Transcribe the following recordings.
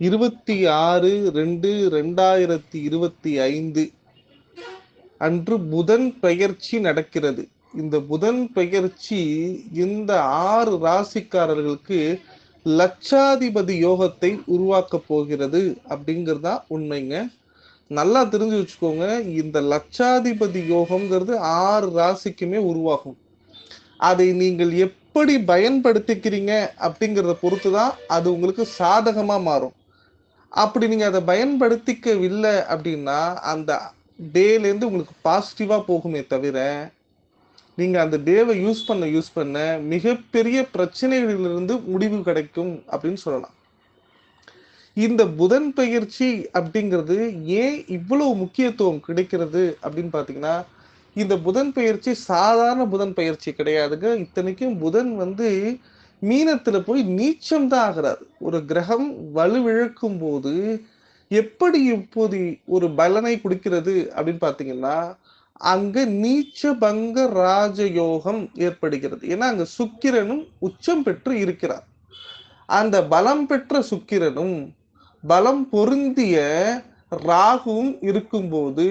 இருபத்தி ஆறு ரெண்டு ரெண்டாயிரத்தி இருபத்தி ஐந்து அன்று புதன் பெயர்ச்சி நடக்கிறது. இந்த புதன் பெயர்ச்சி இந்த ஆறு ராசிக்காரர்களுக்கு லட்சாதிபதி யோகத்தை உருவாக்க போகிறது அப்படிங்கிறது தான் உண்மைங்க. நல்லா தெரிஞ்சு வச்சுக்கோங்க இந்த லட்சாதிபதி யோகம்ங்கிறது ஆறு ராசிக்குமே உருவாகும். அதை நீங்கள் எப்படி பயன்படுத்திக்கிறீங்க அப்படிங்கிறத பொறுத்து தான் அது உங்களுக்கு சாதகமாக மாறும். அப்படி நீங்க அதை பயன்படுத்திக்கவில்லை அப்படின்னா அந்த டேலேருந்து உங்களுக்கு பாசிட்டிவா போகுமே தவிர நீங்க அந்த டேவை யூஸ் பண்ண யூஸ் பண்ண மிகப்பெரிய பிரச்சனைகளிலிருந்து முடிவு கிடைக்கும் அப்படின்னு சொல்லலாம். இந்த புதன் பயிற்சி அப்படிங்கிறது ஏன் இவ்வளவு முக்கியத்துவம் கிடைக்கிறது அப்படின்னு பாத்தீங்கன்னா இந்த புதன் பயிற்சி சாதாரண புதன் பயிற்சி கிடையாதுங்க. இத்தனைக்கும் புதன் வந்து மீனத்துல போய் நீச்சம் தான் ஆகிறார் ஒரு கிரகம் வலுவிழக்கும் போது எப்படி இப்போது ஒரு பலனை கொடுக்கிறது அப்படின்னு பாத்தீங்கன்னா அங்க நீச்ச பங்க ராஜயோகம் ஏற்படுகிறது. ஏன்னா அங்க சுக்கிரனும் உச்சம் பெற்று இருக்கிறார். அந்த பலம் பெற்ற சுக்கிரனும் பலம் பொருந்திய ராகுவும் இருக்கும்போது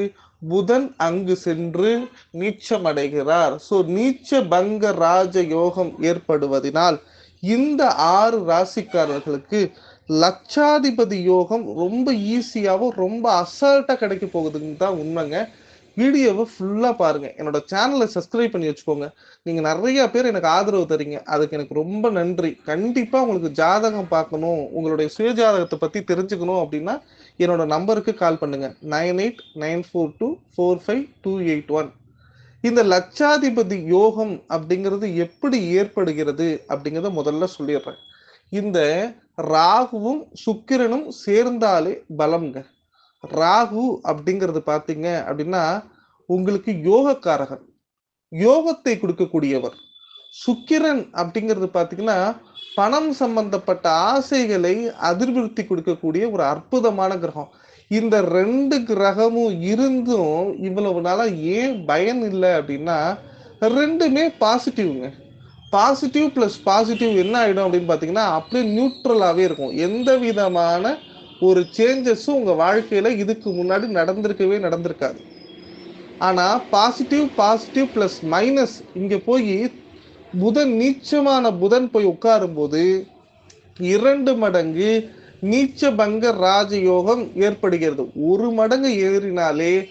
புதன் அங்கு சென்று நீச்சம் அடைகிறார். சோ நீச்ச பங்க ராஜ யோகம் ஏற்படுவதனால் இந்த ஆறு ராசிக்காரர்களுக்கு லட்சாதிபதி யோகம் ரொம்ப ஈஸியாகவும் ரொம்ப அசால்ட்டாக கிடைக்க போகுதுன்னு தான் உண்மைங்க. வீடியோவை ஃபுல்லாக பாருங்க. என்னோட சேனலை சப்ஸ்கிரைப் பண்ணி வச்சுக்கோங்க. நீங்கள் நிறைய பேர் எனக்கு ஆதரவு தரீங்க. அதுக்கு எனக்கு ரொம்ப நன்றி. கண்டிப்பாக உங்களுக்கு ஜாதகம் பார்க்கணும். உங்களுடைய சுயஜாதகத்தை பற்றி தெரிஞ்சுக்கணும் அப்படின்னா என்னோட நம்பருக்கு கால் பண்ணுங்கள் nine eight nine four two four five two eight one. இந்த லட்சாதிபதி யோகம் அப்படிங்கிறது எப்படி ஏற்படுகிறது அப்படிங்கிறத முதல்ல சொல்லிடுறேன். இந்த ராகுவும் சுக்கிரனும் சேர்ந்தாலே பலம்ங்க. ராகு அப்படிங்கிறது பார்த்தீங்க அப்படின்னா உங்களுக்கு யோகக்காரகன். யோகத்தை கொடுக்கக்கூடியவர். சுக்கிரன் அப்படிங்கிறது பார்த்தீங்கன்னா பணம் சம்பந்தப்பட்ட ஆசைகளை அதிர்விருத்தி கொடுக்கக்கூடிய ஒரு அற்புதமான கிரகம். இந்த ரெண்டு கிரகமும் இருந்தும் இவ்வளவு நாளா ஏன் பயன் இல்லை அப்படின்னா ரெண்டுமே பாசிட்டிவ்ங்க பாசிட்டிவ் பிளஸ் பாசிட்டிவ் என்ன ஆகிடும் அப்படின்னு பார்த்தீங்கன்னா அப்படியே நியூட்ரலாகவே இருக்கும். எந்த விதமான ஒரு சேஞ்சஸும் உங்கள் வாழ்க்கையில் இதுக்கு முன்னாடி நடந்திருக்கவே நடந்திருக்காது. ஆனால் பாசிட்டிவ் பாசிட்டிவ் ப்ளஸ் மைனஸ் இங்கே போய் புதன் நீச்சமான புதன் போய் உட்காரும்போது இரண்டு மடங்கு நீச்ச பங்க ராஜயோகம் ஏற்படுகிறது. ஒரு மடங்கு ஏறினாலே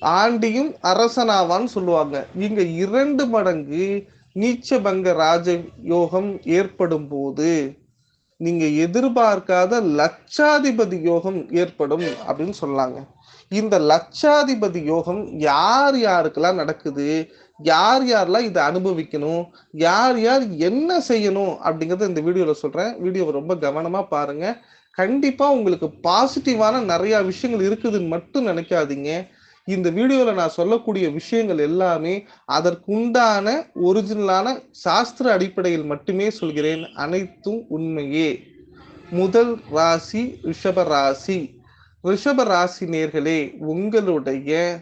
ஆண்டியும் அரசனாவான்னு சொல்லுவாங்க. இங்க இரண்டு மடங்கு நீச்ச பங்க ராஜ யோகம் ஏற்படும் போது நீங்க எதிர்பார்க்காத லட்சாதிபதி யோகம் ஏற்படும் அப்படின்னு சொல்லாங்க. இந்த லட்சாதிபதி யோகம் யார் யாருக்கெல்லாம் நடக்குது? யார் யாரெல்லாம் இதை அனுபவிக்கணும்? யார் யார் என்ன செய்யணும்? அப்படிங்கறத இந்த வீடியோல சொல்றேன். வீடியோவை ரொம்ப கவனமா பாருங்க. கண்டிப்பா உங்களுக்கு பாசிட்டிவான நிறைய விஷயங்கள் இருக்குதுன்னு மட்டும் நினைக்காதீங்க. இந்த வீடியோல நான் சொல்லக்கூடிய விஷயங்கள் எல்லாமே அதற்குண்டான ஒரிஜினலான சாஸ்திர அடிப்படையில் மட்டுமே சொல்கிறேன். அனைத்தும் உண்மையே. முதல் ராசி ரிஷப ராசி. ரிஷப ராசி நேர்களே உங்களுடைய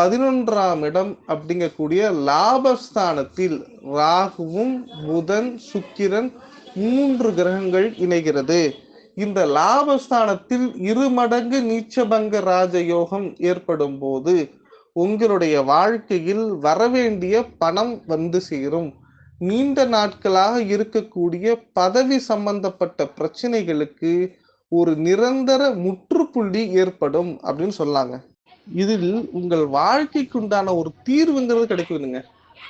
பதினொன்றாம் இடம் அப்படிங்கக்கூடிய லாபஸ்தானத்தில் ராகுவும் புதன் சுக்கிரன் மூன்று கிரகங்கள் இணைகிறது. இந்த லாபஸ்தானத்தில் இரு மடங்கு நீச்சபங்க ராஜயோகம் ஏற்படும் போது உங்களுடைய வாழ்க்கையில் வரவேண்டிய பணம் வந்து சேரும். நீண்ட நாட்களாக இருக்கக்கூடிய பதவி சம்பந்தப்பட்ட பிரச்சனைகளுக்கு ஒரு நிரந்தர முற்றுப்புள்ளி ஏற்படும் அப்படின்னு சொல்லாங்க இதில் உங்கள் வாழ்க்கைக்கு உண்டான ஒரு தீர்வுங்கிறது கிடைக்குதுங்க.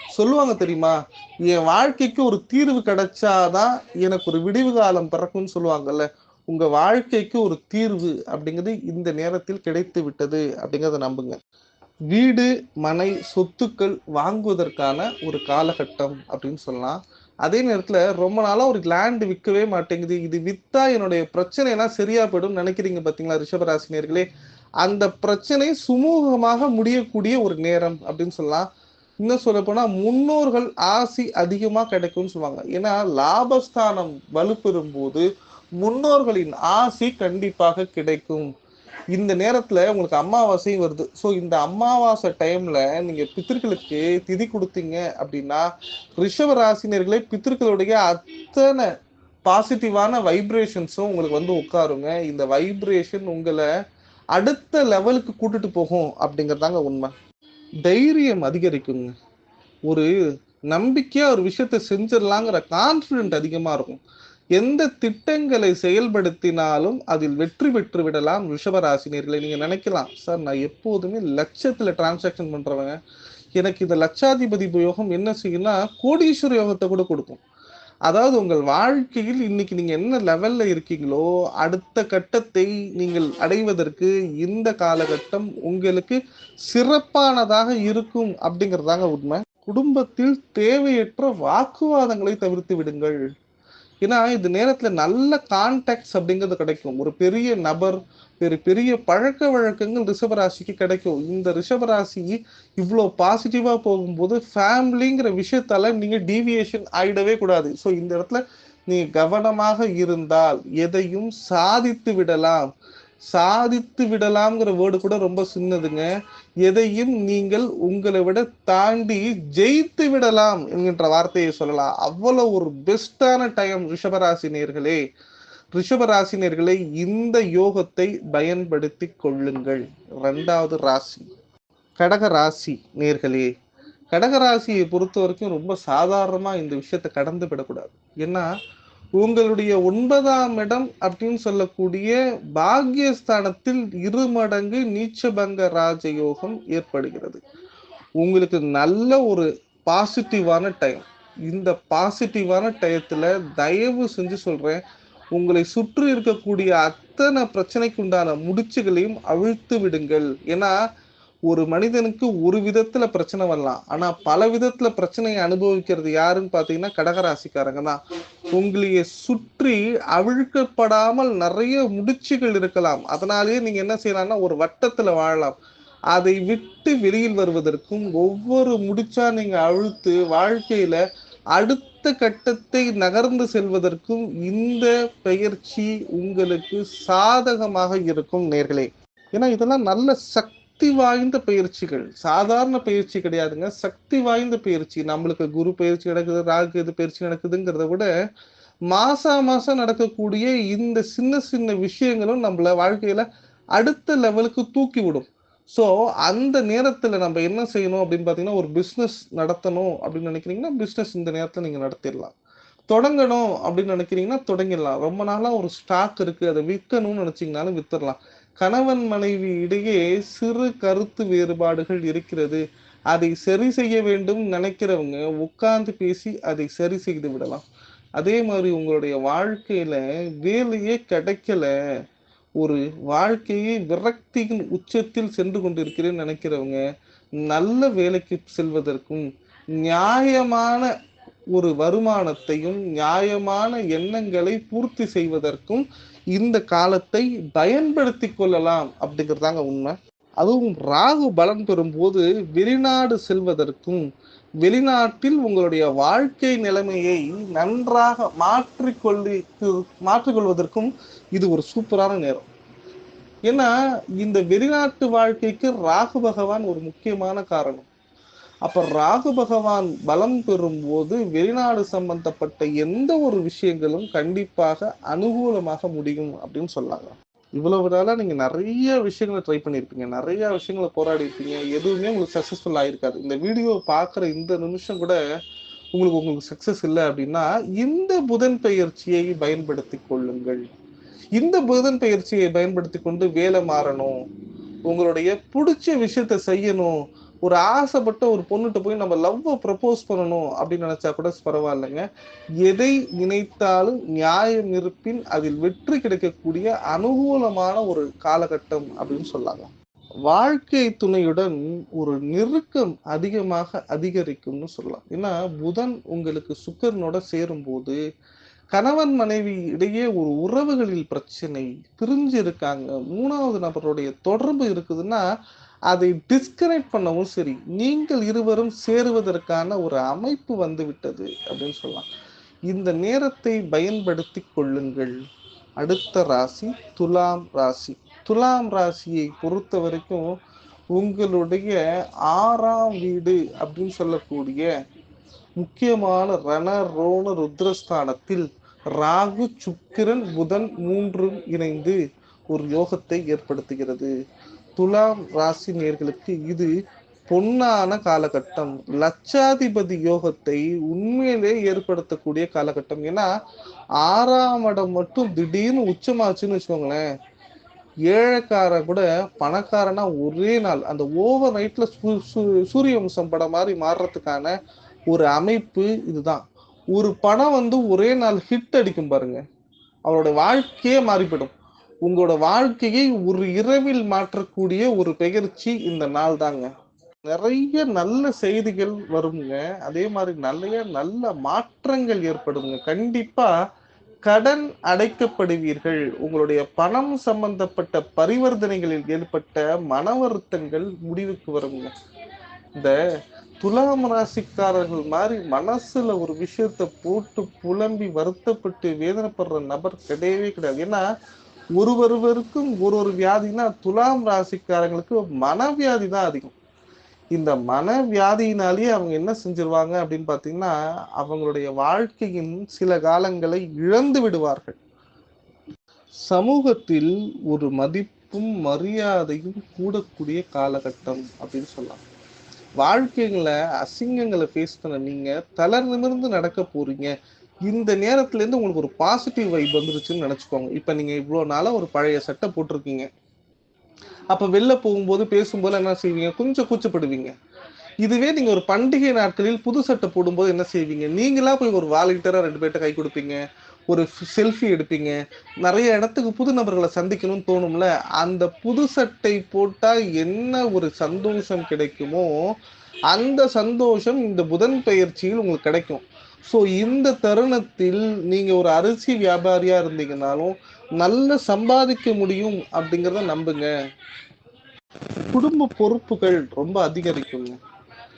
சொல்லுவாங்க தெரியுமா? என் வாழ்க்கைக்கு ஒரு தீர்வு கிடைச்சாதான் எனக்கு ஒரு விடிவு காலம் பிறக்கும்னு சொல்லுவாங்கல்ல. உங்க வாழ்க்கைக்கு ஒரு தீர்வு அப்படிங்கிறது இந்த நேரத்தில் கிடைத்து விட்டது அப்படிங்கிறத நம்புங்க. வீடு மனை சொத்துக்கள் வாங்குவதற்கான ஒரு காலகட்டம் அப்படின்னு சொல்லலாம். அதே நேரத்துல ரொம்ப நாளா ஒரு லேண்ட் விற்கவே மாட்டேங்குது. இது வித்தா என்னுடைய பிரச்சனை எல்லாம் சரியா போயிடும் நினைக்கிறீங்க பாத்தீங்களா ரிஷபராசினியர்களே? அந்த பிரச்சனை சுமூகமாக முடியக்கூடிய ஒரு நேரம் அப்படின்னு சொல்லலாம். இன்னும் சொல்ல போனா முன்னோர்கள் ஆசி அதிகமா கிடைக்கும்னு சொல்லுவாங்க. ஏன்னா லாபஸ்தானம் வலுப்பெறும் போது முன்னோர்களின் ஆசி கண்டிப்பாக கிடைக்கும். இந்த நேரத்துல உங்களுக்கு அமாவாசையும் வருது. ஸோ இந்த அமாவாசை டைம்ல நீங்க பித்திருக்களுக்கு திதி கொடுத்தீங்க அப்படின்னா ரிஷப ராசினியர்களே பித்திருக்களுடைய அத்தனை பாசிட்டிவான வைப்ரேஷன்ஸும் உங்களுக்கு வந்து உட்காருங்க. இந்த வைப்ரேஷன் உங்களை அடுத்த லெவலுக்கு கூட்டுட்டு போகும் அப்படிங்கிறதாங்க உண்மை. தைரியம் அதிகரிக்குங்க. ஒரு நம்பிக்கையா ஒரு விஷயத்த செஞ்சிடலாங்கிற கான்ஃபிடென்ட் அதிகமா இருக்கும். எந்த திட்டங்களை செயல்படுத்தினாலும் அதில் வெற்றி பெற்று விடலாம் ரிஷபராசினியர்களை. நீங்க நினைக்கலாம் சார் நான் எப்போதுமே லட்சத்துல டிரான்சாக்ஷன் பண்றவங்க. எனக்கு இந்த லட்சாதிபதி யோகம் என்ன செய்யும்னா கோடீஸ்வர யோகத்தை கூட கொடுக்கும். அதாவது உங்கள் வாழ்க்கையில் இன்னைக்கு நீங்க என்ன லெவல்ல இருக்கீங்களோ அடுத்த கட்டத்தை நீங்கள் அடைவதற்கு இந்த காலகட்டம் உங்களுக்கு சிறப்பானதாக இருக்கும். அப்படிங்கிறதாங்க உண்மை. குடும்பத்தில் தேவையற்ற வாக்குவாதங்களை தவிர்த்து விடுங்கள். ஏன்னா இந்த நேரத்துல நல்ல கான்டாக்ட்ஸ் அப்படிங்கிறது கிடைக்கும். ஒரு பெரிய நபர் பெரிய பெரிய பழக்க வழக்கங்கள் ரிஷபராசிக்கு கிடைக்கும். இந்த ரிஷபராசி இவ்வளோ பாசிட்டிவா போகும்போது ஃபேமிலிங்கிற விஷயத்தால நீங்க டீவியேஷன் ஆயிடவே கூடாது. ஸோ இந்த இடத்துல நீ கவனமாக இருந்தால் எதையும் சாதித்து விடலாம். சாதித்து விடலாம்ங்கிற வேர்டு கூட ரொம்ப சின்னதுங்க. எதையும் நீங்கள் உங்களை விட தாண்டி ஜெயித்து விடலாம் என்கின்ற வார்த்தையை சொல்லலாம். அவ்வளவு ஒரு பெஸ்டான டைம் ரிஷபராசினியர்களே. ரிஷபராசினியர்களை இந்த யோகத்தை பயன்படுத்தி கொள்ளுங்கள். ரெண்டாவது ராசி. கடக ராசி நேர்களே. கடகராசியை பொறுத்த வரைக்கும் ரொம்ப சாதாரணமாக இந்த விஷயத்தை கடந்து விடக்கூடாது. ஏன்னா உங்களுடைய ஒன்பதாம் இடம் அப்படின்னு சொல்லக்கூடிய பாக்யஸ்தானத்தில் இரு மடங்கு நீச்சபங்க ராஜயோகம் ஏற்படுகிறது. உங்களுக்கு நல்ல ஒரு பாசிட்டிவான டைம் இந்த பாசிட்டிவான டயத்துல தயவு செஞ்சு சொல்றேன் உங்களை சுற்றி இருக்கக்கூடிய அத்தனை பிரச்சனைக்கு உண்டான முடிச்சுகளையும் அவிழ்த்து விடுங்கள். ஏன்னா ஒரு மனிதனுக்கு ஒரு விதத்துல பிரச்சனை வரலாம். ஆனா பல விதத்துல பிரச்சனையை அனுபவிக்கிறது யாருன்னு பாத்தீங்கன்னா கடகராசிக்காரங்க தான். உங்களைய சுற்றி அவிழ்க்கப்படாமல் நிறைய முடிச்சுகள் இருக்கலாம். அதனாலேயே நீங்க என்ன செய்யலாம்னா ஒரு வட்டத்துல வாழலாம். அதை விட்டு வெளியில் வருவதற்கும் ஒவ்வொரு முடிச்சா நீங்க அழுத்து வாழ்க்கையில அடுத்த கட்டத்தை நகர்ந்து செல்வதற்கும் இந்த பயிற்சி உங்களுக்கு சாதகமாக இருக்கும் நேர்களே. ஏன்னா இதெல்லாம் நல்ல சக்தி சக்தி வாய்ந்த பயிற்சிகள். சாதாரண பயிற்சி கிடையாதுங்க. சக்தி வாய்ந்த பயிற்சி. நம்மளுக்கு குரு பயிற்சி நடக்குது ராகு இது பயிற்சி நடக்குதுங்கிறத விட மாசா மாசம் நடக்கக்கூடிய இந்த சின்ன சின்ன விஷயங்களும் நம்மள வாழ்க்கையில அடுத்த லெவலுக்கு தூக்கி விடும். ஸோ அந்த நேரத்தில் நம்ம என்ன செய்யணும் அப்படின்னு பார்த்தீங்கன்னா ஒரு பிஸ்னஸ் நடத்தணும் அப்படின்னு நினைக்கிறீங்கன்னா பிஸ்னஸ் இந்த நேரத்தில் நீங்கள் நடத்திடலாம். தொடங்கணும் அப்படின்னு நினைக்கிறீங்கன்னா தொடங்கிடலாம். ரொம்ப நாளாக ஒரு ஸ்டாக் இருக்குது அதை விற்கணும்னு நினச்சிங்கனாலும் வித்துடலாம். கணவன் மனைவி இடையே சிறு கருத்து வேறுபாடுகள் இருக்கிறது. அதை சரி செய்ய வேண்டும் நினைக்கிறவங்க உட்கார்ந்து பேசி அதை சரி செய்து விடலாம். அதே மாதிரி உங்களுடைய வாழ்க்கையில வேலையே கிடைக்கல. ஒரு வாழ்க்கையை விரக்தியின் உச்சத்தில் சென்று கொண்டிருக்கிறேன்னு நினைக்கிறவங்க நல்ல வேலைக்கு செல்வதற்கும் நியாயமான ஒரு வருமானத்தையும் நியாயமான எண்ணங்களை பூர்த்தி செய்வதற்கும் இந்த காலத்தை பயன்படுத்தி கொள்ளலாம் அப்படிங்கிறதாங்க உண்மை. அதுவும் ராகு பலன் பெறும்போது வெளிநாடு செல்வதற்கும் வெளிநாட்டில் உங்களுடைய வாழ்க்கை நிலைமையை நன்றாக மாற்றிக்கொள்ளி மாற்றிக்கொள்வதற்கும் இது ஒரு சூப்பரான நேரம். ஏன்னா இந்த வெளிநாட்டு வாழ்க்கைக்கு ராகு பகவான் ஒரு முக்கியமான காரணம். அப்ப ராகு பகவான் பலம் பெறும் போது வெளிநாடு சம்பந்தப்பட்ட எந்த ஒரு விஷயங்களும் கண்டிப்பாக அனுகூலமாக முடியும் அப்படின்னு சொல்லாங்க இவ்வளவு நாளா நீங்க நிறைய விஷயங்களை ட்ரை பண்ணியிருப்பீங்க. நிறைய விஷயங்களை போராடி இருப்பீங்க எதுவுமே உங்களுக்கு சக்சஸ்ஃபுல் ஆயிருக்காது. இந்த வீடியோ பாக்குற இந்த நிமிஷம் கூட உங்களுக்கு உங்களுக்கு சக்சஸ் இல்லை அப்படின்னா இந்த புதன் பயிற்சியை பயன்படுத்தி கொள்ளுங்கள். இந்த புதன் பயிற்சியை பயன்படுத்தி கொண்டு வேலை மாறணும். உங்களுடைய பிடிச்ச விஷயத்த செய்யணும். ஒரு ஆசைப்பட்ட ஒரு பொண்ணுகிட்ட போய் நம்ம லவ்வை ப்ரப்போஸ் பண்ணணும் அப்படின்னு நினைச்சா கூட பரவாயில்லைங்க. எதை நினைத்தாலும் நியாயம் இருப்பின் அதில் வெற்றி கிடைக்கக்கூடிய அனுகூலமான ஒரு காலகட்டம் அப்படின்னு சொல்லாங்க வாழ்க்கை துணையுடன் ஒரு நெருக்கம் அதிகமாக அதிகரிக்கும்னு சொல்லலாம். ஏன்னா புதன் உங்களுக்கு சுக்கரனோட சேரும்போது கணவன் மனைவி இடையே ஒரு உறவுகளில் பிரச்சனை பிரிஞ்சு இருக்காங்க. மூணாவது நபருடைய தொடர்பு இருக்குதுன்னா அதை டிஸ்கனெக்ட் பண்ணவும் சரி நீங்கள் இருவரும் சேருவதற்கான ஒரு அமைப்பு வந்து விட்டது அப்படின்னு சொல்லலாம். இந்த நேரத்தை பயன்படுத்தி கொள்ளுங்கள். அடுத்த ராசி துலாம் ராசி. துலாம் ராசியை பொறுத்த வரைக்கும் உங்களுடைய ஆறாம் வீடு அப்படின்னு சொல்லக்கூடிய முக்கியமான ரண ரோண ருத்ரஸ்தானத்தில் ராகு சுக்கிரன் புதன் மூன்றும் இணைந்து ஒரு யோகத்தை ஏற்படுத்துகிறது. துலாம் ராசி நேர்களுக்கு இது பொன்னான காலகட்டம். லட்சாதிபதி யோகத்தை உண்மையிலே ஏற்படுத்தக்கூடிய காலகட்டம். ஏன்னா ஆறாம் இடம் மட்டும் திடீர்னு உச்சமாச்சுன்னு வச்சுக்கோங்களேன். ஏழைக்காரன் கூட பணக்காரனா ஒரே நாள். அந்த ஓவர் நைட்ல சூரிய வம்சம் படம் மாதிரி மாறுறதுக்கான ஒரு அமைப்பு இதுதான். ஒரு படம் வந்து ஒரே நாள் ஹிட் அடிக்கும் பாருங்க. அவரோட வாழ்க்கையே மாறிவிடும் உங்களோட வாழ்க்கையை ஒரு இரவில் மாற்றக்கூடிய ஒரு பெயர்ச்சி இந்த நாள் தாங்க நிறைய நல்ல செய்திகள் வருங்க. அதே மாதிரி நிறைய நல்ல மாற்றங்கள் ஏற்படுங்க. கண்டிப்பா கடன் அடைக்கப்படுவீர்கள். உங்களுடைய பணம் சம்பந்தப்பட்ட பரிவர்த்தனைகளில் ஏற்பட்ட மன வருத்தங்கள் முடிவுக்கு வருங்க. இந்த துலாம் ராசிக்காரர்கள் மாதிரி மனசுல ஒரு விஷயத்த போட்டு புலம்பி வருத்தப்பட்டு வேதனைப்படுற நபர் கிடையவே கிடையாது. ஏன்னா ஒரு ஒருவருக்கும் ஒரு ஒரு வியாதினா துலாம் ராசிக்காரங்களுக்கு மனவியாதி தான் அதிகம். இந்த மனவியாதியினாலேயே அவங்க என்ன செஞ்சிருவாங்க அப்படின்னு பார்த்தீங்கன்னா அவங்களுடைய வாழ்க்கையின் சில காலங்களை இழந்து விடுவார்கள். சமூகத்தில் ஒரு மதிப்பும் மரியாதையும் கூடக்கூடிய காலகட்டம் அப்படின்னு சொல்லலாம். வாழ்க்கைங்கள அசிங்கங்களை ஃபேஸ் பண்ண நீங்க தளர் நிமிர்ந்து நடக்க போறீங்க. இந்த நேரத்துல இருந்து உங்களுக்கு ஒரு பாசிட்டிவ் வைப் வந்துருச்சுன்னு நினைச்சுக்கோங்க. இப்ப நீங்க இவ்வளவு நாளா ஒரு பழைய சட்டை போட்டிருக்கீங்க. அப்ப வெளில போகும்போது பேசும்போது என்ன செய்வீங்க? கொஞ்சம் கூச்சப்படுவீங்க. இதுவே நீங்க ஒரு பண்டிகை நாட்களில் புது சட்டை போடும்போது என்ன செய்வீங்க? நீங்களா போய் ஒரு வாலண்டியரா ரெண்டு பேர்கிட்ட கை கொடுப்பீங்க. ஒரு செல்ஃபி எடுப்பீங்க. நிறைய இடத்துக்கு புது நபர்களை சந்திக்கணும்னு தோணும்ல. அந்த புது சட்டை போட்டா என்ன ஒரு சந்தோஷம் கிடைக்குமோ அந்த சந்தோஷம் இந்த புதன் பயிற்சியில் உங்களுக்கு கிடைக்கும். ஸோ இந்த தருணத்தில் நீங்க ஒரு அரிசி வியாபாரியா இருந்தீங்கனாலும் நல்ல சம்பாதிக்க முடியும் அப்படிங்கிறத நம்புங்க. குடும்ப பொறுப்புகள் ரொம்ப அதிகரிக்குங்க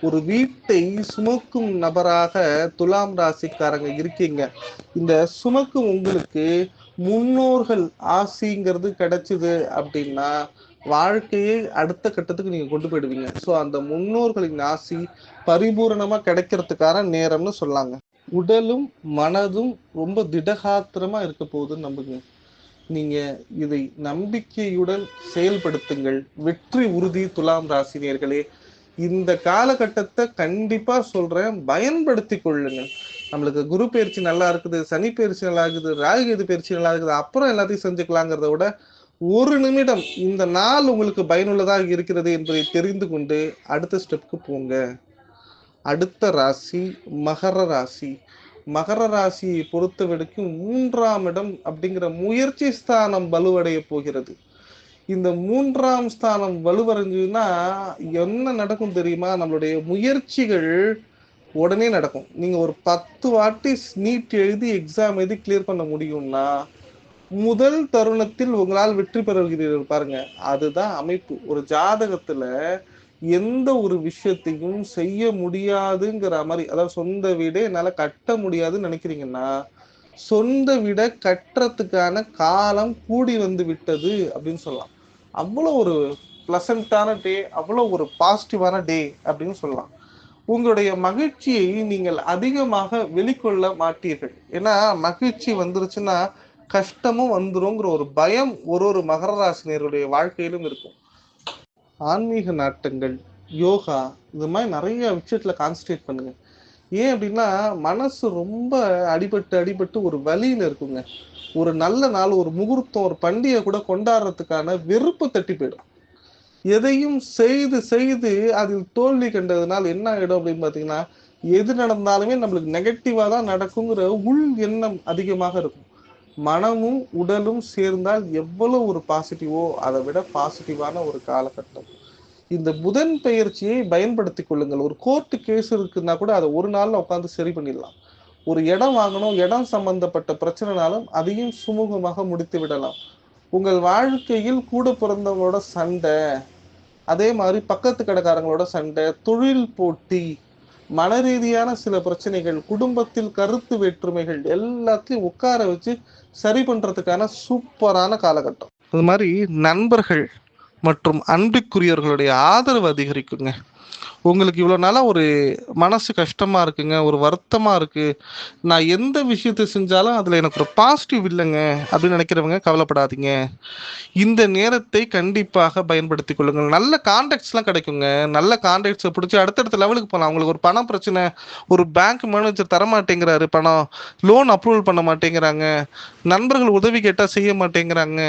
ஒரு வீட்டை சுமக்கும் நபராக துலாம் ராசிக்காரங்க இருக்கீங்க. இந்த சுமக்கும் உங்களுக்கு முன்னோர்கள் ஆசிங்கிறது கிடைச்சது அப்படின்னா வாழ்க்கையை அடுத்த கட்டத்துக்கு நீங்க கொண்டு போயிடுவீங்க. ஸோ அந்த முன்னோர்களின் ஆசி பரிபூரணமா கிடைக்கிறதுக்கான நேரம்னு சொல்லாங்க. உடலும் மனதும் ரொம்ப திடகாத்திரமா இருக்க போகுதுன்னு நம்புங்க. நீங்க இதை நம்பிக்கையுடன் செயல்படுத்துங்கள். வெற்றி உறுதி துலாம் ராசினியர்களே இந்த காலகட்டத்தை கண்டிப்பா சொல்றேன் பயன்படுத்தி கொள்ளுங்கள். நம்மளுக்கு குரு பயிற்சி நல்லா இருக்குது சனி பயிற்சி நல்லா இருக்குது ராகு எது பயிற்சி நல்லா இருக்குது அப்புறம் எல்லாத்தையும் செஞ்சுக்கலாங்கிறத விட ஒரு நிமிடம் இந்த நாள் உங்களுக்கு பயனுள்ளதாக இருக்கிறது என்பதை தெரிந்து கொண்டு அடுத்த ஸ்டெப்புக்கு போங்க. அடுத்த ராசி மகர ராசி. மகர ராசியை பொறுத்த வரைக்கும் மூன்றாம் இடம் அப்படிங்கிற முயற்சி ஸ்தானம் வலுவடைய போகிறது. இந்த மூன்றாம் ஸ்தானம் வலுவடைஞ்சதுன்னா என்ன நடக்கும் தெரியுமா? நம்மளுடைய முயற்சிகள் உடனே நடக்கும். நீங்கள் ஒரு பத்து வாட்டி நீட் எழுதி எக்ஸாம் எழுதி கிளியர் பண்ண முடியும்னா முதல் தருணத்தில் உங்களால் வெற்றி பெறுகிறீர்கள் பாருங்க. அதுதான் அமைப்பு. ஒரு ஜாதகத்தில் எந்த ஒரு விஷயத்தையும் செய்ய முடியாதுங்கிற மாதிரி அதாவது சொந்த வீடே என்னால கட்ட முடியாதுன்னு நினைக்கிறீங்கன்னா சொந்த வீடை கட்டுறதுக்கான காலம் கூடி வந்து விட்டது அப்படின்னு சொல்லலாம். அவ்வளோ ஒரு பிளசண்டான டே அவ்வளோ ஒரு பாசிட்டிவான டே அப்படின்னு சொல்லலாம். உங்களுடைய மகிழ்ச்சியை நீங்கள் அதிகமாக வெளிக்கொள்ள மாட்டீர்கள். ஏன்னா மகிழ்ச்சி வந்துருச்சுன்னா கஷ்டமும் வந்துருங்கிற ஒரு பயம் ஒரு ஒரு மகர ராசினியருடைய வாழ்க்கையிலும் இருக்கும். ஆன்மீக நாட்டங்கள் யோகா இது மாதிரி நிறைய விஷயத்துல கான்சன்ட்ரேட் பண்ணுங்க. ஏன் அப்படின்னா மனசு ரொம்ப அடிபட்டு அடிபட்டு ஒரு வழியில இருக்குங்க. ஒரு நல்ல நாள் ஒரு முகூர்த்தம் ஒரு பண்டிகை கூட கொண்டாடுறதுக்கான வெறுப்பு தட்டி போயிடும். எதையும் செய்து செய்து அதில் தோல்வி கண்டதுனால் என்ன ஆகிடும் அப்படின்னு பாத்தீங்கன்னா எது நடந்தாலுமே நம்மளுக்கு நெகட்டிவா தான் நடக்குங்கிற உள் எண்ணம் அதிகமாக இருக்கும். மனமும் உடலும் சேர்ந்தால் எவ்வளவு ஒரு பாசிட்டிவோ அதை விட பாசிட்டிவான ஒரு காலகட்டம். இந்த புதன் பயிற்சியை பயன்படுத்தி கொள்ளுங்கள். ஒரு கோர்ட்டு கேஸ் இருக்குன்னா கூட அதை ஒரு நாள்ல உட்காந்து சரி பண்ணிடலாம். ஒரு இடம் வாங்கணும் இடம் சம்பந்தப்பட்ட பிரச்சனைனாலும் அதையும் சுமூகமாக முடித்து விடலாம். உங்கள் வாழ்க்கையில் கூட பிறந்தவங்களோட சண்டை அதே மாதிரி பக்கத்து கடைக்காரங்களோட சண்டை தொழில் போட்டி மன ரீதியான சில பிரச்சனைகள் குடும்பத்தில் கருத்து வேற்றுமைகள் எல்லாத்தையும் உட்கார வச்சு சரி பண்றதுக்கான சூப்பரான காலகட்டம். அது மாதிரி நண்பர்கள் மற்றும் அன்புக்குரியவர்களுடைய ஆதரவு அதிகரிக்குங்க. உங்களுக்கு இவ்வளோ நாளாக ஒரு மனசு கஷ்டமாக இருக்குங்க ஒரு வருத்தமாக இருக்குது நான் எந்த விஷயத்தை செஞ்சாலும் அதில் எனக்கு ஒரு பாசிட்டிவ் இல்லைங்க அப்படின்னு நினைக்கிறவங்க கவலைப்படாதீங்க. இந்த நேரத்தை கண்டிப்பாக பயன்படுத்தி கொள்ளுங்கள். நல்ல கான்டாக்ட்ஸ்லாம் கிடைக்குங்க. நல்ல கான்டாக்ட்ஸை பிடிச்சி அடுத்தடுத்த லெவலுக்கு போகலாம் அவங்களுக்கு ஒரு பணம் பிரச்சனை ஒரு பேங்க் மேனேஜர் தரமாட்டேங்கிறாரு. பணம் லோன் அப்ரூவல் பண்ண மாட்டேங்கிறாங்க. நண்பர்கள் உதவி கேட்டால் செய்ய மாட்டேங்கிறாங்க.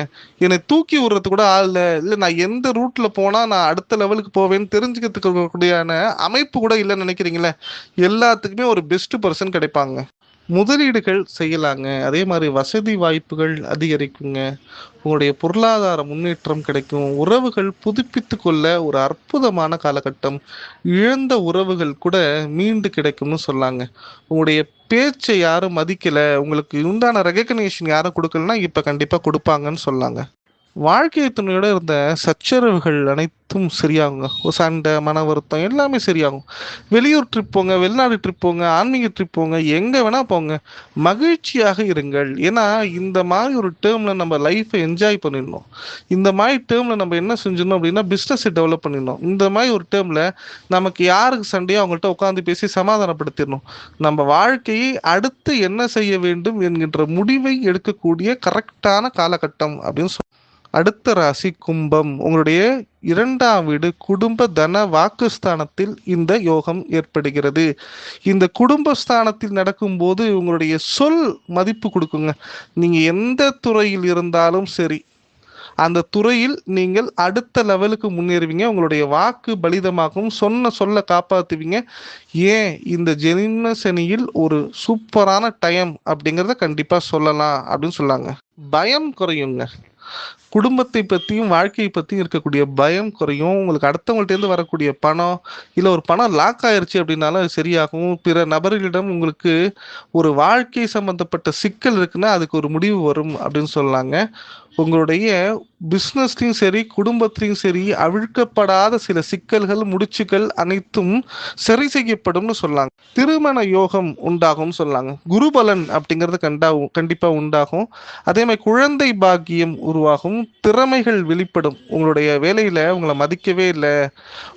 என்னை தூக்கி விடுறது கூட ஆள் இல்லை. இல்லை நான் எந்த ரூட்டில் போனால் நான் அடுத்த லெவலுக்கு போவேன்னு தெரிஞ்சுக்கிறதுக்கு கூடியான அமைப்பு கூட இல்லைன்னு நினைக்கிறீங்களே? எல்லாத்துக்குமே ஒரு பெஸ்ட் பர்சன் கிடைப்பாங்க. முதலீடுகள் செய்யலாங்க. அதே மாதிரி வசதி வாய்ப்புகள் அதிகரிக்குங்க. உங்களுடைய பொருளாதார முன்னேற்றம் கிடைக்கும். உறவுகள் புதுப்பித்து கொள்ள ஒரு அற்புதமான காலகட்டம். இழந்த உறவுகள் கூட மீண்டு கிடைக்கும்னு சொல்லாங்க. உங்களுடைய பேச்சை யாரும் மதிக்கல. உங்களுக்கு உண்டான ரெகக்னேஷன் யாரும் கொடுக்கலன்னா இப்போ கண்டிப்பாக கொடுப்பாங்கன்னு சொல்லாங்க. வாழ்க்கை துணையோட இருந்த சச்சரவுகள் அனைத்தும் சரியாகுங்க. சண்டை மன வருத்தம் எல்லாமே சரியாகும். வெளியூர் ட்ரிப் போங்க வெளிநாடு ட்ரிப் போங்க ஆன்மீக ட்ரிப் போங்க எங்கே வேணால் போங்க. மகிழ்ச்சியாக இருங்கள். ஏன்னா இந்த மாதிரி ஒரு டேர்மில் நம்ம லைஃப்பை என்ஜாய் பண்ணிடணும். இந்த மாதிரி டேர்மில் நம்ம என்ன செஞ்சிடணும் அப்படின்னா பிஸ்னஸை டெவலப் பண்ணிடணும். இந்த மாதிரி ஒரு டேர்மில் நமக்கு யாருக்கு சண்டையோ அவங்கள்ட்ட உட்காந்து பேசி சமாதானப்படுத்திடணும். நம்ம வாழ்க்கையை அடுத்து என்ன செய்ய வேண்டும் என்கின்ற முடிவை எடுக்கக்கூடிய கரெக்டான காலகட்டம் அப்படின்னு சொல் அடுத்த ராசி கும்பம். உங்களுடைய இரண்டாம் வீடு குடும்ப தன வாக்குஸ்தானத்தில் இந்த யோகம் ஏற்படுகிறது. இந்த குடும்பஸ்தானத்தில் நடக்கும்போது உங்களுடைய சொல் மதிப்பு கொடுக்குங்க. நீங்கள் எந்த துறையில் இருந்தாலும் சரி அந்த துறையில் நீங்கள் அடுத்த லெவலுக்கு முன்னேறுவீங்க. உங்களுடைய வாக்கு பலிதமாகவும் சொன்ன சொல்ல காப்பாற்றுவீங்க ஏன்? இந்த ஜெனிமசனியில் ஒரு சூப்பரான டைம் அப்படிங்கிறத கண்டிப்பாக சொல்லலாம் அப்படின்னு சொல்லாங்க பயம் குறையுங்க. குடும்பத்தை பற்றியும் வாழ்க்கையை பற்றியும் இருக்கக்கூடிய பயம் குறையும். உங்களுக்கு அடுத்தவங்கள்ட்டேருந்து வரக்கூடிய பணம் இல்லை ஒரு பணம் லாக் ஆயிடுச்சு அப்படின்னாலும் அது சரியாகும். பிற நபர்களிடம் உங்களுக்கு ஒரு வாழ்க்கை சம்பந்தப்பட்ட சிக்கல் இருக்குன்னா அதுக்கு ஒரு முடிவு வரும் அப்படின்னு சொல்லலாங்க உங்களுடைய பிஸ்னஸ்லையும் சரி குடும்பத்திலையும் சரி அவிழ்க்கப்படாத சில சிக்கல்கள் முடிச்சுகள் அனைத்தும் சரி செய்யப்படும்னு சொல்லாங்க. திருமண யோகம் உண்டாகும்னு சொல்லாங்க. குருபலன் அப்படிங்கிறது கண்டா கண்டிப்பாக உண்டாகும். அதே மாதிரி குழந்தை பாக்கியம் உருவாகும். திறமைகள் வெளிப்படும். உங்களுடைய வேலையில் உங்களை மதிக்கவே இல்லை.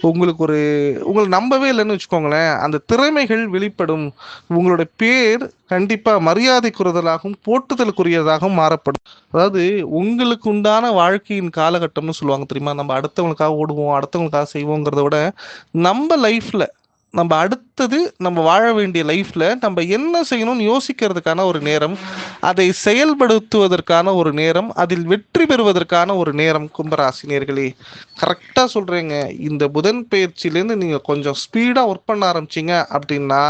உங்களுக்கு ஒரு உங்களை நம்பவே இல்லைன்னு வச்சுக்கோங்களேன். அந்த திறமைகள் வெளிப்படும். உங்களோட பேர் கண்டிப்பாக மரியாதைக்குறுதலாகவும் போட்டுதலுக்குரியதாகவும் மாறப்படும். அதாவது உங்களுக்கு உண்டான வாழ்க்கையின் காலகட்டம்னு சொல்லுவாங்க தெரியுமா? நம்ம அடுத்தவங்களுக்காக ஓடுவோம் அடுத்தவங்களுக்காக செய்வோங்கிறத விட நம்ம லைஃப்பில் நம்ம அடுத்தது நம்ம வாழ வேண்டிய லைஃப்பில் நம்ம என்ன செய்யணும்னு யோசிக்கிறதுக்கான ஒரு நேரம் அதை செயல்படுத்துவதற்கான ஒரு நேரம் அதில் வெற்றி பெறுவதற்கான ஒரு நேரம் கும்பராசினியர்களே கரெக்டாக சொல்கிறேங்க இந்த புதன் பயிற்சியிலேருந்து நீங்கள் கொஞ்சம் ஸ்பீடாக ஒர்க் பண்ண ஆரம்பிச்சிங்க அப்படின்னா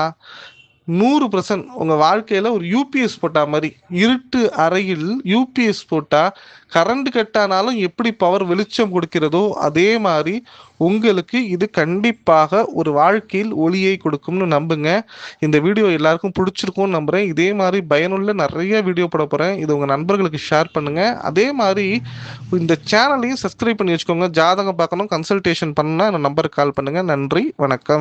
நூறு பர்சன்ட் உங்கள் வாழ்க்கையில் ஒரு யூபிஎஸ் போட்டா மாதிரி இருட்டு அறையில் யூபிஎஸ் போட்டால் கரண்ட் கட்டானாலும் எப்படி பவர் வெளிச்சம் கொடுக்கிறதோ அதே மாதிரி உங்களுக்கு இது கண்டிப்பாக ஒரு வாழ்க்கையில் ஒளியை கொடுக்கும்னு நம்புங்க. இந்த வீடியோ எல்லாருக்கும் பிடிச்சிருக்கும்னு நம்புகிறேன் இதே மாதிரி பயனுள்ள நிறைய வீடியோ போட போகிறேன் இது உங்கள் நண்பர்களுக்கு ஷேர் பண்ணுங்கள் அதே மாதிரி இந்த சேனலையும் சப்ஸ்கிரைப் பண்ணி வச்சுக்கோங்க. ஜாதகம் பார்க்கணும் கன்சல்டேஷன் பண்ணால் இந்த நம்பருக்கு கால் பண்ணுங்கள் நன்றி வணக்கம்.